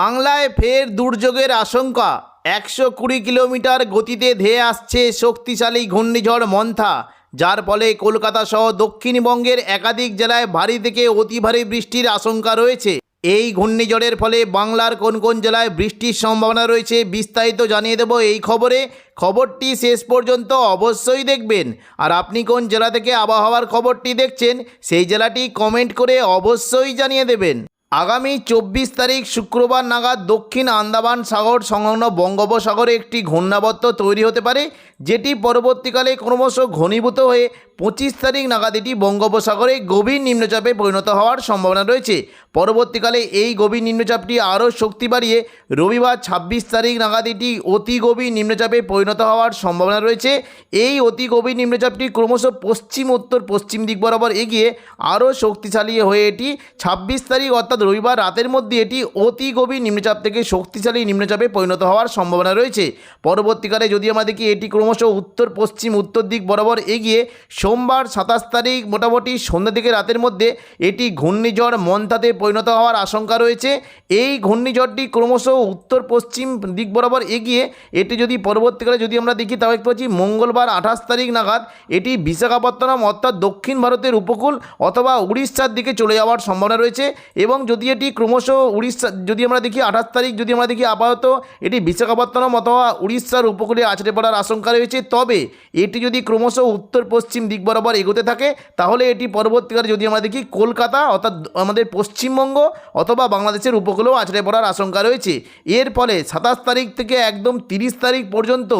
বাংলায় ফের দুর্যোগের আশঙ্কা। একশো কুড়ি কিলোমিটার গতিতে ধেয়ে আসছে শক্তিশালী ঘূর্ণিঝড় মন্থা, যার ফলে কলকাতা সহ দক্ষিণবঙ্গের একাধিক জেলায় ভারী থেকে অতি ভারী বৃষ্টির আশঙ্কা রয়েছে। এই ঘূর্ণিঝড়ের ফলে বাংলার কোন কোন জেলায় বৃষ্টির সম্ভাবনা রয়েছে বিস্তারিত জানিয়ে দেব এই খবরে। খবরটি শেষ পর্যন্ত অবশ্যই দেখবেন। আর আপনি কোন জেলা থেকে আবহাওয়ার খবরটি দেখছেন, সেই জেলাটি কমেন্ট করে অবশ্যই জানিয়ে দেবেন। আগামী চব্বিশ তারিখ শুক্রবার নাগাদ দক্ষিণ আন্দামান সাগর সংলগ্ন বঙ্গোপসাগরে একটি ঘূর্ণাবর্ত তৈরি হতে পারে, যেটি পরবর্তীকালে ক্রমশ ঘনীভূত হয়ে পঁচিশ তারিখ নাগাদ এটি বঙ্গোপসাগরে গভীর নিম্নচাপে পরিণত হওয়ার সম্ভাবনা রয়েছে। পরবর্তীকালে এই গভীর নিম্নচাপটি আরও শক্তি বাড়িয়ে রবিবার ছাব্বিশ তারিখ নাগাদ এটি অতি গভীর নিম্নচাপে পরিণত হওয়ার সম্ভাবনা রয়েছে। এই অতি গভীর নিম্নচাপটি ক্রমশ পশ্চিম, উত্তর, পশ্চিম দিক বরাবর এগিয়ে আরও শক্তিশালী হয়ে এটি ছাব্বিশ তারিখ অর্থাৎ রবিবার রাতের মধ্যে এটি অতি গভীর নিম্নচাপ থেকে শক্তিশালী নিম্নচাপে পরিণত হওয়ার সম্ভাবনা রয়েছে। পরবর্তীকালে যদি দেখি এটি ক্রমশ উত্তর, পশ্চিম, উত্তর দিক বরাবর এগিয়ে সোমবার সাতাশ তারিখ মোটামুটি সন্ধ্যা থেকে রাতের মধ্যে এটি ঘূর্ণিঝড় মন্থাতে পরিণত হওয়ার আশঙ্কা রয়েছে। এই ঘূর্ণিঝড়টি ক্রমশ উত্তর পশ্চিম দিক বরাবর এগিয়ে এটি যদি পরবর্তীকালে যদি আমরা দেখি তাও দেখতে পাচ্ছি মঙ্গলবার আঠাশ তারিখ নাগাদ এটি বিশাখাপত্তনম অর্থাৎ দক্ষিণ ভারতের উপকূল অথবা উড়িষ্যার দিকে চলে যাওয়ার সম্ভাবনা রয়েছে এবং যদি এটি ক্রমশ উড়িষ্যা, যদি আমরা দেখি আঠাশ তারিখ, যদি আমরা দেখি আপাতত এটি বিশাখাপত্তনম অথবা উড়িষ্যার উপকূলে আছড়ে পড়ার আশঙ্কা রয়েছে। তবে এটি যদি ক্রমশ উত্তর পশ্চিম দিক বরাবর এগোতে থাকে, তাহলে এটি পরবর্তীকালে যদি আমরা দেখি কলকাতা অর্থাৎ আমাদের পশ্চিমবঙ্গ অথবা বাংলাদেশের উপকূলেও আছড়ে পড়ার আশঙ্কা রয়েছে। এর ফলে সাতাশ তারিখ থেকে একদম তিরিশ তারিখ পর্যন্ত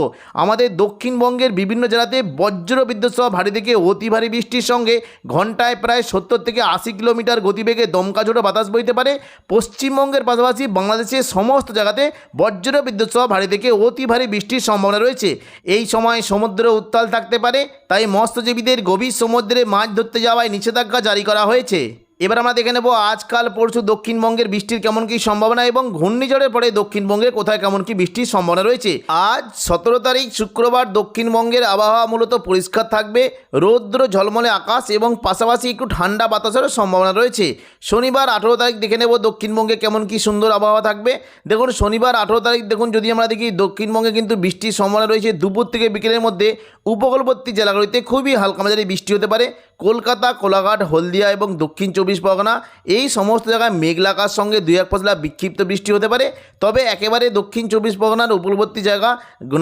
আমাদের দক্ষিণবঙ্গের বিভিন্ন জেলাতে বজ্র বিদ্যুৎ সহ ভারী থেকে অতি ভারী বৃষ্টির সঙ্গে ঘন্টায় প্রায় সত্তর থেকে আশি কিলোমিটার গতিবেগে দমকা ঝোড়ো বাতাস বইতে পারে। পশ্চিমবঙ্গের পাশাপাশি বাংলাদেশের সমস্ত জায়গাতে বজ্র বিদ্যুৎ সহ ভারী থেকে অতি ভারী বৃষ্টির সম্ভাবনা রয়েছে। এই সময় সমুদ্র উত্তাল থাকতে পারে, তাই মৎস্যজীবীদের গভীর সমুদ্রে মাছ ধরতে যাওয়ায় নিষেধাজ্ঞা জারি করা হয়েছে। এবার আমরা দেখে নেব আজকাল, পরশু দক্ষিণবঙ্গের বৃষ্টির কেমন কী সম্ভাবনা এবং ঘূর্ণিঝড়ের পরে দক্ষিণবঙ্গে কোথায় কেমন কী বৃষ্টির সম্ভাবনা রয়েছে। আজ সতেরো তারিখ, শুক্রবার দক্ষিণবঙ্গের আবহাওয়া মূলত পরিষ্কার থাকবে। রৌদ্র, ঝলমলে আকাশ এবং পাশাপাশি একটু ঠান্ডা বাতাসেরও সম্ভাবনা রয়েছে। শনিবার আঠেরো তারিখ দেখে নেব দক্ষিণবঙ্গে কেমন কী সুন্দর আবহাওয়া থাকবে। দেখুন, শনিবার আঠেরো তারিখ দেখুন, যদি আমরা দেখি দক্ষিণবঙ্গে কিন্তু বৃষ্টির সম্ভাবনা রয়েছে দুপুর থেকে বিকেলের মধ্যে। উপকূলবর্তী জেলাগুলিতে খুবই হালকা মাঝারি বৃষ্টি হতে পারে। কলকাতা, কোলাঘাট, হলদিয়া এবং দক্ষিণ চব্বিশ পরগনা, এই সমস্ত জায়গায় মেঘলাকার সঙ্গে দুই এক পশলা বিক্ষিপ্ত বৃষ্টি হতে পারে। তবে একেবারে দক্ষিণ চব্বিশ পরগনার উপকূলবর্তী জায়গা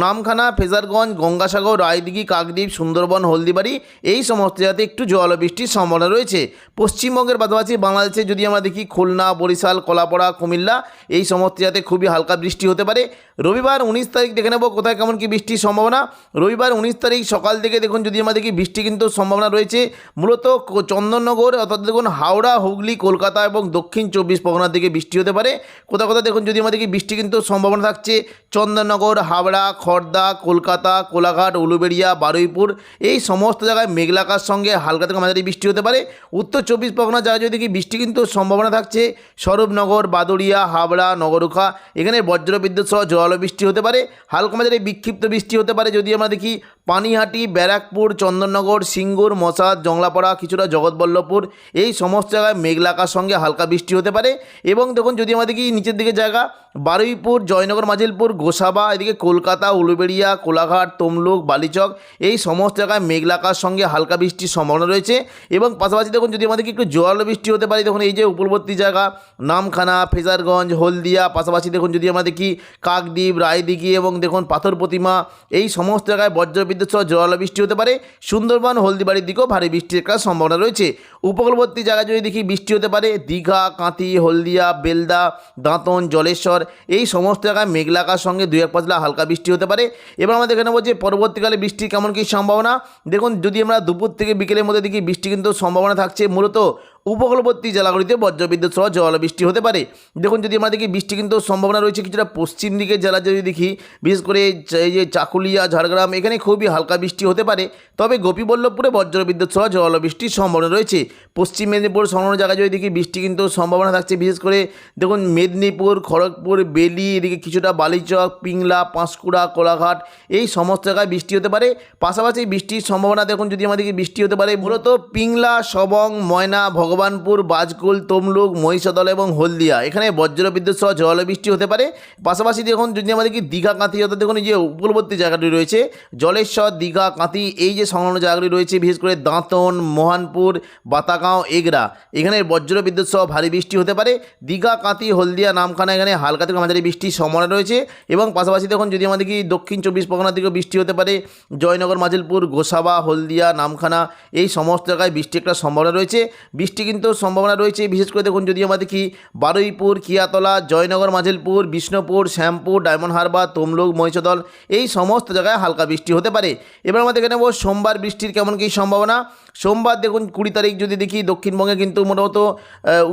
নামখানা, ফেজারগঞ্জ, গঙ্গাসাগর, রায়দিঘি, কাকদ্বীপ, সুন্দরবন, হলদিবাড়ি, এই সমস্ত জায়গাতে একটু জল বৃষ্টির সম্ভাবনা রয়েছে। পশ্চিমবঙ্গের পাশাপাশি বাংলাদেশে যদি আমরা দেখি খুলনা, বরিশাল, কলাপাড়া, কুমিল্লা, এই সমস্ত জায়গাতে খুবই হালকা বৃষ্টি হতে পারে। রবিবার উনিশ তারিখ দেখে নেব কোথায় কেমন কি বৃষ্টির সম্ভাবনা। রবিবার উনিশ তারিখ সকাল থেকে দেখুন যদি আমরা দেখি বৃষ্টি কিন্তু সম্ভাবনা রয়েছে। মূলত চন্দননগর, অর্থাৎ দেখুন হাওড়া, হুগলি, কলকাতা এবং দক্ষিণ চব্বিশ পরগনার দিকে বৃষ্টি হতে পারে। কোথাও কোথাও দেখুন যদি দেখি বৃষ্টি কিন্তু সম্ভাবনা থাকছে, চন্দননগর, হাওড়া, খর্দা, কলকাতা, কোলাঘাট, উলুবেড়িয়া, বারুইপুর, এই সমস্ত জায়গায় মেঘলাকার সঙ্গে হালকা থেকে মাঝারি বৃষ্টি হতে পারে। উত্তর চব্বিশ পরগনা জায়গায় যদি বৃষ্টি কিন্তু সম্ভাবনা থাকছে, স্বরূপনগর, বাদুড়িয়া হাবড়া নগরুখা, এখানে বজ্রবিদ্যুৎ সহ জল বৃষ্টি হতে পারে। হালকা মাঝারি বিক্ষিপ্ত বৃষ্টি হতে পারে যদি আমরা দেখি পানিহাটি, ব্যারাকপুর, চন্দননগর, সিঙ্গুর, মশাদ, জংলাপাড়া, কিছুটা জগৎবল্লভপুর, এই সমস্ত জায়গায় মেঘলাকার সঙ্গে হালকা বৃষ্টি হতে পারে। এবং দেখুন, যদি আমাদের কি নিচের দিকে জায়গা, বারুইপুর, জয়নগর, মাজিলপুর, গোসাবা, এদিকে কলকাতা, উলুবেড়িয়া, কোলাঘাট, তমলুক, বালিচক, এই সমস্ত জায়গায় মেঘলাকার সঙ্গে হালকা বৃষ্টির সম্ভাবনা রয়েছে। এবং পাশাপাশি দেখুন, যদি আমাদেরকে একটু জোয়ালো বৃষ্টি হতে পারে, দেখুন, এই যে উপরবর্তী জায়গা, নামখানা, ফেজারগঞ্জ, হলদিয়া, পাশাপাশি দেখুন, যদি আমাদের কি কাকদ্বীপ, রায়দিঘি এবং দেখুন, পাথর প্রতিমা, এই সমস্ত জায়গায় বজ্রবিদ্যুৎ সহ জোয়ালো বৃষ্টি হতে পারে। সুন্দরবন, হলদিবাড়ির দিকেও ভারী বৃষ্টির একটা সম্ভাবনা রয়েছে। উপকূলবর্তী জায়গায় যদি দেখি বৃষ্টি হতে পারে, দীঘা, কাঁথি, হলদিয়া, বেলদা, দাঁতন, জলেশ্বর, এই সমস্ত জায়গায় মেঘলাকার সঙ্গে দুই এক পাতলা হালকা বৃষ্টি হতে পারে। এবার আমাদের এখানে যে পরবর্তীকালে বৃষ্টির কেমন কী সম্ভাবনা। দেখুন, যদি আমরা দুপুর থেকে বিকেলের মধ্যে দেখি, বৃষ্টি কিন্তু সম্ভাবনা থাকছে। মূলত উপকূলবর্তী জেলাগুলিতে বজ্রবিদ্যুৎ সহ বৃষ্টি হতে পারে। দেখুন, যদি দেখি বৃষ্টি কিন্তু সম্ভাবনা রয়েছে কিছুটা পশ্চিম দিকের জেলা যদি দেখি, বিশেষ করে এই যে চাকুলিয়া, ঝাড়গ্রাম, এখানে খুবই হালকা বৃষ্টি হতে পারে। তবে গোপীবল্লভপুরে বজ্রবিদ্যুৎ সহ বৃষ্টির সম্ভাবনা রয়েছে। পশ্চিম মেদিনীপুর সংলগ্ন জায়গায় যদি দেখি, বৃষ্টি কিন্তু সম্ভাবনা থাকছে। বিশেষ করে দেখুন, মেদিনীপুর, খড়গপুর, বেলি, এদিকে কিছুটা বালিচক, পিংলা, পাঁশকুড়া, কোলাঘাট, এই সমস্ত জায়গায় বৃষ্টি হতে পারে। পাশাপাশি বৃষ্টির সম্ভাবনা দেখুন, যদি আমাদেরকে বৃষ্টি হতে পারে, মূলত পিংলা, সবং, ময়না, ভগবান ভগবানপুর, বাজকুল, তমলুক, মহিষাদল এবং হলদিয়া। এখানে বজ্র বিদ্যুৎ সহ জলবৃষ্টি হতে পারে। পাশাপাশি দেখুন, যদি আমাদের কি দীঘা, কাঁথি অর্থাৎ দেখুন যে উপকূলবর্তী জায়গাটি রয়েছে, জলেশ্বর, দীঘা, কাঁথি, এই যে সংলগ্ন জায়গাগুলি রয়েছে, বিশেষ করে দাঁতন, মোহানপুর, বাতাগাঁও, এগরা। এখানে বজ্র বিদ্যুৎ সহ ভারী বৃষ্টি হতে পারে। দীঘা, কাঁথি, হলদিয়া, নামখানা, এখানে হালকা থেকে মাঝারি বৃষ্টির সম্ভাবনা রয়েছে। এবং পাশাপাশি দেখুন, যদি আমাদের কি দক্ষিণ চব্বিশ পরগনার দিকেও বৃষ্টি হতে পারে, জয়নগর, মাজিলপুর, গোসাবা, হলদিয়া, নামখানা, এই সমস্ত জায়গায় বৃষ্টি একটা সম্ভাবনা রয়েছে। বৃষ্টি কিন্তু সম্ভাবনা রয়েছে। বিশেষ করে দেখুন, যদি আমাদের কি বারুইপুর, কিয়াতলা, জয়নগর, মাঝেলপুর, বিষ্ণুপুর, শ্যামপুর, ডায়মন্ড হারবার, তমলুক, মহিষদল, এই সমস্ত জায়গায় হালকা বৃষ্টি হতে পারে। এবার আমাদের এখানে নেব সোমবার বৃষ্টির কেমন কী সম্ভাবনা। সোমবার দেখুন, কুড়ি তারিখ যদি দেখি, দক্ষিণবঙ্গে কিন্তু মোটামুত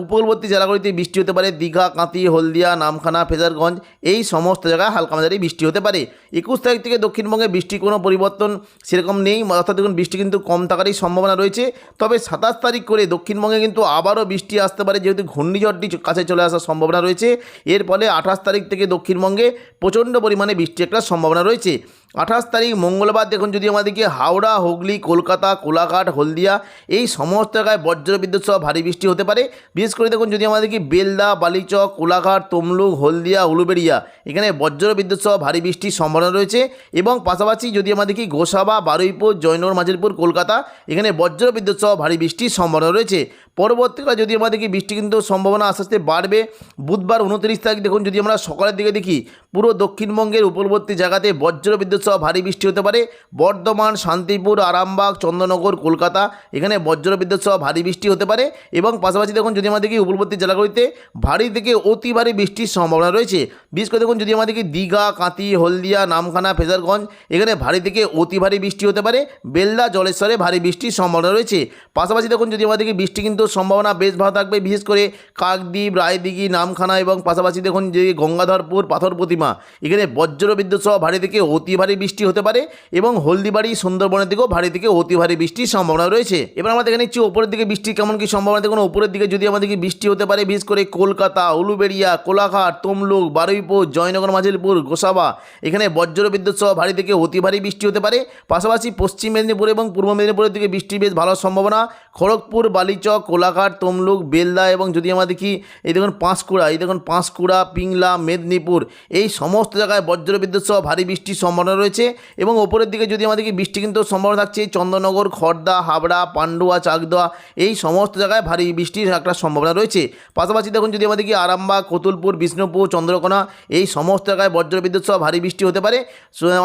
উপকূলবর্তী জেলাগুলিতে বৃষ্টি হতে পারে। দীঘা কাঁতি হলদিয়া, নামখানা, ফেজারগঞ্জ, এই সমস্ত জায়গায় হালকা মাঝারি বৃষ্টি হতে পারে। একুশ তারিখ থেকে দক্ষিণবঙ্গে বৃষ্টির কোনো পরিবর্তন সেরকম নেই। অর্থাৎ দেখুন, বৃষ্টি কিন্তু কম থাকারই সম্ভাবনা রয়েছে। তবে সাতাশ তারিখ করে দক্ষিণবঙ্গে কিন্তু আবারও বৃষ্টি আসতে পারে, যেহেতু ঘূর্ণিঝড়টি কাছে চলে আসার সম্ভাবনা রয়েছে। এর ফলে আঠাশ তারিখ থেকে দক্ষিণবঙ্গে প্রচণ্ড পরিমাণে বৃষ্টি একটা সম্ভাবনা রয়েছে। আঠাশ তারিখ মঙ্গলবার দেখুন যদি আমাদেরকে হাওড়া, হুগলি, কলকাতা, কোলাঘাট, হলদিয়া এই সমস্ত জায়গায় বজ্র বিদ্যুৎ সহ ভারী বৃষ্টি হতে পারে। বিশেষ করে দেখুন যদি আমাদেরকে বেলদা, বালিচক, কোলাঘাট, তমলুক, হলদিয়া, উলুবেড়িয়া এখানে বজ্র বিদ্যুৎ সহ ভারী বৃষ্টির সম্ভাবনা রয়েছে এবং পাশাপাশি যদি আমাদেরকে গোসাবা, বারুইপুর, জয়নগর, মাজিলপুর, কলকাতা এখানে বজ্র বিদ্যুৎ সহ ভারী বৃষ্টির সম্ভাবনা রয়েছে। পরবর্তীকালে যদি আমাদেরকে বৃষ্টি কিন্তু সম্ভাবনা আস্তে আস্তে বাড়বে, বুধবার উনত্রিশ তারিখ দেখুন যদি আমরা সকালের দিকে দেখি, পুরো দক্ষিণবঙ্গের উপকূলবর্তী জায়গাতে বজ্র বিদ্যুৎ সহ ভারী বৃষ্টি হতে পারে। বর্ধমান, শান্তিপুর, আরামবাগ, চন্দ্রনগর, কলকাতা এখানে বজ্র বিদ্যুৎ সহ ভারী বৃষ্টি হতে পারে এবং পাশাপাশি দেখুন যদি আমাদেরকে উপকূলবর্তী জেলাগুলিতে ভারী থেকে অতি ভারী বৃষ্টির সম্ভাবনা রয়েছে। বিশেষ করে দেখুন যদি আমাদেরকে দীঘা কাঁতি হলদিয়া, নামখানা, ফেজারগঞ্জ এখানে ভারী থেকে অতি ভারী বৃষ্টি হতে পারে। বেলদা, জলেশ্বরে ভারী বৃষ্টির সম্ভাবনা রয়েছে। পাশাপাশি দেখুন যদি আমাদেরকে বৃষ্টি কিন্তু সম্ভাবনা বেশ ভালো থাকবে, বিশেষ করে কাকদ্বীপ, রায়দিঘি, নামখানা এবং পাশাপাশি দেখুন যে গঙ্গাধরপুর, পাথর প্রতিমা এখানে বজ্র বিদ্যুৎ সহ ভারী থেকে অতি ভারী বৃষ্টি হতে পারে এবং হলদিবাড়ি, সুন্দরবনের দিকেও ভারী থেকে অতি ভারী বৃষ্টির সম্ভাবনা রয়েছে। এবার আমরা দেখে নিচ্ছি ওপরের দিকে বৃষ্টির কেমন কি সম্ভাবনা। দেখুন, ওপরের দিকে যদি আমাদেরকে বৃষ্টি হতে পারে, বিশেষ করে কলকাতা, উলুবেড়িয়া, কোলাঘাট, তমলুক, বারুইপুর, জয়নগর মাঝিলপুর গোসাবা, এখানে বজ্র বিদ্যুৎ সহ ভারী থেকে অতি ভারী বৃষ্টি হতে পারে। পাশাপাশি পশ্চিম মেদিনীপুর এবং পূর্ব মেদিনীপুরের দিকে বৃষ্টির বেশ ভালো সম্ভাবনা। খড়গপুর, বালিচক, কোলাঘাট, তমলুক, বেলদা এবং যদি আমরা দেখি, এই দেখুন পাঁশকুড়া, এই দেখুন পাঁশকুড়া, পিংলা, মেদিনীপুর, এই সমস্ত জায়গায় বজ্র বিদ্যুৎ সহ ভারী বৃষ্টির সম্ভাবনা রয়েছে এবং ওপরের দিকে যদি আমাদেরকে বৃষ্টি কিন্তু সম্ভাবনা থাকছে চন্দননগর খড়দা, হাবড়া, পান্ডুয়া, চাকদোয়া, এই সমস্ত জায়গায় ভারী বৃষ্টির একটা সম্ভাবনা রয়েছে। পাশাপাশি দেখুন যদি আমাদেরকে আরামবাগ, কতুলপুর, বিষ্ণুপুর, চন্দ্রকোনা, এই সমস্ত জায়গায় বজ্র বিদ্যুৎ সহ ভারী বৃষ্টি হতে পারে।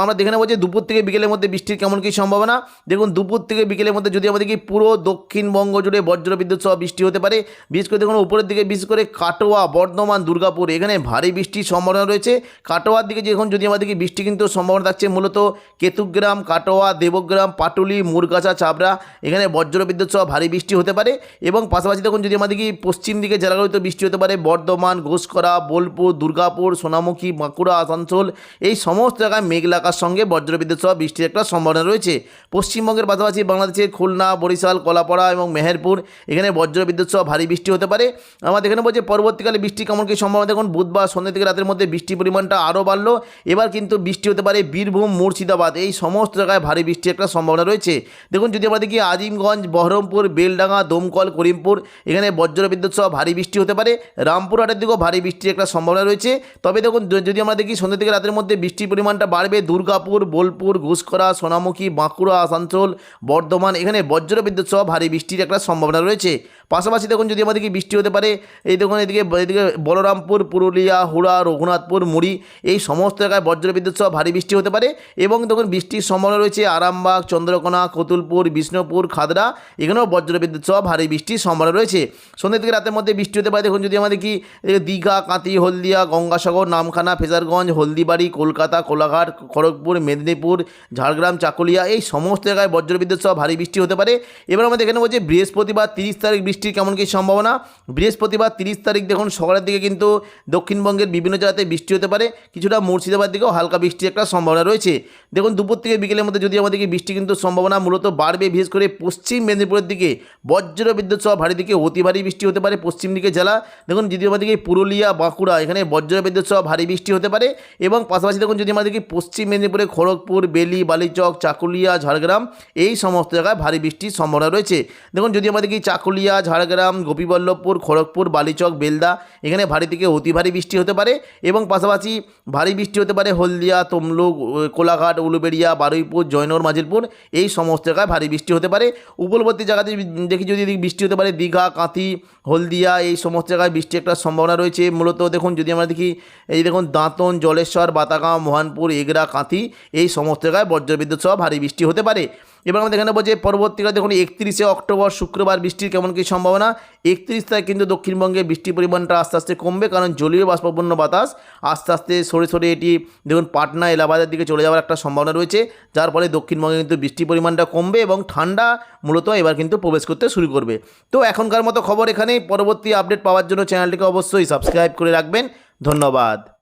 আমরা দেখে নেব যে দুপুর থেকে বিকেলের মধ্যে বৃষ্টির কেমন কী সম্ভাবনা। দেখুন দুপুর থেকে বিকেলের মধ্যে যদি আমাদেরকে পুরো দক্ষিণবঙ্গ জুড়ে বজ্র বিদ্যুৎ সহ বৃষ্টি হতে পারে। বিশেষ করে দেখুন, উপরের দিকে, বিশেষ করে কাটোয়া, বর্ধমান, দুর্গাপুর, এখানে ভারী বৃষ্টির সম্ভাবনা রয়েছে। কাটোয়ার দিকে যখন যদি আমাদের আমাদেরকে বৃষ্টি কিন্তু সম্ভাবনা থাকছে, মূলত কেতুগ্রাম, কাটোয়া, দেবগ্রাম, পাটুলি, মুরগাছা, চাবড়া, এখানে বজ্র বিদ্যুৎ সহ ভারী বৃষ্টি হতে পারে। এবং পাশাপাশি দেখুন, যদি আমাদের আমাদেরকে পশ্চিম দিকে জেলাগুলিতে বৃষ্টি হতে পারে, বর্ধমান, ঘোষকরা, বোলপুর, দুর্গাপুর, সোনামুখী, বাঁকুড়া, আসানসোল, এই সমস্ত জায়গায় মেঘলাকার সঙ্গে বজ্র বিদ্যুৎ সহ বৃষ্টির একটা সম্ভাবনা রয়েছে। পশ্চিমবঙ্গের পাশাপাশি বাংলাদেশের খুলনা, বরিশাল, কলাপাড়া এবং মেহেরপুর। এখানে বজ্র বিদ্যুৎ সহ ভারী বৃষ্টি হতে পারে। আমাদের এখানে বলছে পরবর্তীকালে বৃষ্টি কেমন কী সম্ভাবনা? দেখুন, বুধবার সন্ধ্যা থেকে রাতের মধ্যে বৃষ্টির পরিমাণটা আরও বাড়লো। এবার কিন্তু বৃষ্টি হতে পারে বীরভূম, মুর্শিদাবাদ। এই সমস্ত জায়গায় ভারী বৃষ্টির একটা সম্ভাবনা রয়েছে। দেখুন, যদি আমরা দেখি আজিমগঞ্জ, বহরমপুর, বেলডাঙ্গা, দমকল, করিমপুর, এখানে বজ্র বিদ্যুৎ সহ ভারী বৃষ্টি হতে পারে। রামপুরহাটের দিকেও ভারী বৃষ্টির একটা সম্ভাবনা রয়েছে। তবে দেখুন যদি আমরা দেখি সন্ধ্যা থেকে রাতের মধ্যে বৃষ্টির পরিমাণটা বাড়বে, দুর্গাপুর, বোলপুর, ঘুষখরা, সোনামুখী, বাঁকুড়া, আসানসোল, বর্ধমান, এখানে বজ্র বিদ্যুৎ সহ ভারী বৃষ্টির একটা সম্ভাবনা রয়েছে। পাশাপাশি দেখুন যদি আমাদেরকে বৃষ্টি হতে পারে, এই দেখুন এদিকে এদিকে বলরামপুর, পুরুলিয়া, হুড়া, রঘুনাথপুর, মুড়ি, এই সমস্ত জায়গায় বজ্র বিদ্যুৎ সহ ভারী বৃষ্টি হতে পারে এবং দেখুন বৃষ্টির সম্ভাবনা রয়েছে আরামবাগ, চন্দ্রকোনা, কতুলপুর, বিষ্ণুপুর খাদড়া এখানেও বজ্র বিদ্যুৎ সহ ভারী বৃষ্টির সম্ভাবনা রয়েছে। সন্ধ্যা থেকে রাতের মধ্যে বৃষ্টি হতে পারে। দেখুন যদি আমাদের কি দীঘা কাঁতি হলদিয়া, গঙ্গাসাগর, নামখানা, ফেজারগঞ্জ, হলদিবাড়ি, কলকাতা, কোলাঘাট, খড়গপুর, মেদিনীপুর, ঝাড়গ্রাম, চাকুলিয়া, এই সমস্ত জায়গায় বজ্র বিদ্যুৎ সহ ভারী বৃষ্টি হতে পারে। এবার আমরা দেখে যে বৃহস্পতিবার তিরিশ তারিখ বৃষ্টির কেমন কী সম্ভাবনা? বৃহস্পতিবার তিরিশ তারিখ দেখুন, সকালের দিকে কিন্তু দক্ষিণবঙ্গের বিভিন্ন জায়গাতে বৃষ্টি হতে পারে। কিছুটা মুর্শিদাবাদ দিকেও হালকা বৃষ্টির একটা সম্ভাবনা রয়েছে। দেখুন, দুপুর থেকে বিকেলের মধ্যে যদি আমাদেরকে বৃষ্টি কিন্তু সম্ভাবনা মূলত বাড়বে, বিশেষ করে পশ্চিম মেদিনীপুরের দিকে। বজ্র বিদ্যুৎ সহ ভারী দিকে অতি ভারী বৃষ্টি হতে পারে পশ্চিম দিকে জেলা। দেখুন, যদি আমাদেরকে পুরুলিয়া, বাঁকুড়া এখানে বজ্র বিদ্যুৎ সহ ভারী বৃষ্টি হতে পারে এবং পাশাপাশি দেখুন, যদি আমাদেরকে পশ্চিম মেদিনীপুরে খড়গপুর, বেলি, বালিচক, চাকুলিয়া, ঝাড়গ্রাম এই সমস্ত জায়গায় ভারী বৃষ্টির সম্ভাবনা রয়েছে। দেখুন, যদি আমাদের আমাদেরকে চাকুলিয়া, ঝাড়গ্রাম, গোপীবল্লভপুর, খড়গপুর, বালিচক, বেলদা, এখানে ভারী থেকে অতি ভারী বৃষ্টি হতে পারে এবং পাশাপাশি ভারী বৃষ্টি হতে পারে হলদিয়া, তমলুক, কোলাঘাট, উলুবেড়িয়া, বারুইপুর, জয়নগর, মাজিলপুর, এই সমস্ত জায়গায় ভারী বৃষ্টি হতে পারে। উপকূলবর্তী জায়গাতে দেখি যদি বৃষ্টি হতে পারে, দীঘা, কাঁথি, হলদিয়া, এই সমস্ত জায়গায় বৃষ্টি একটা সম্ভাবনা রয়েছে। মূলত দেখুন, যদি আমরা দেখি, এই দেখুন, দাঁতন, জলেশ্বর, বাতাগাঁও, মোহনপুর, এগরা, কাঁথি, এই সমস্ত জায়গায় বজ্রবিদ্যুৎ সহ ভারী বৃষ্টি হতে পারে। এবার আমাদের এখানে বলছে পরবর্তীকালে দেখুন একত্রিশে অক্টোবর শুক্রবার বৃষ্টির কেমন কী সম্ভাবনা। একত্রিশ তারিখ কিন্তু দক্ষিণবঙ্গে বৃষ্টির পরিমাণটা আস্তে আস্তে কমবে কারণ জলীয় বাষ্পপূর্ণ বাতাস, আস্তে আস্তে সরে সরে এটি দেখুন পাটনা, এলাহাবাদের দিকে চলে যাওয়ার একটা সম্ভাবনা রয়েছে। যার ফলে দক্ষিণবঙ্গে কিন্তু বৃষ্টির পরিমাণটা কমবে এবং ঠান্ডা মূলত এবার কিন্তু প্রবেশ করতে শুরু করবে। তো এখনকার মতো খবর এখানেই। পরবর্তী আপডেট পাওয়ার জন্য চ্যানেলটিকে অবশ্যই সাবস্ক্রাইব করে রাখবেন। ধন্যবাদ।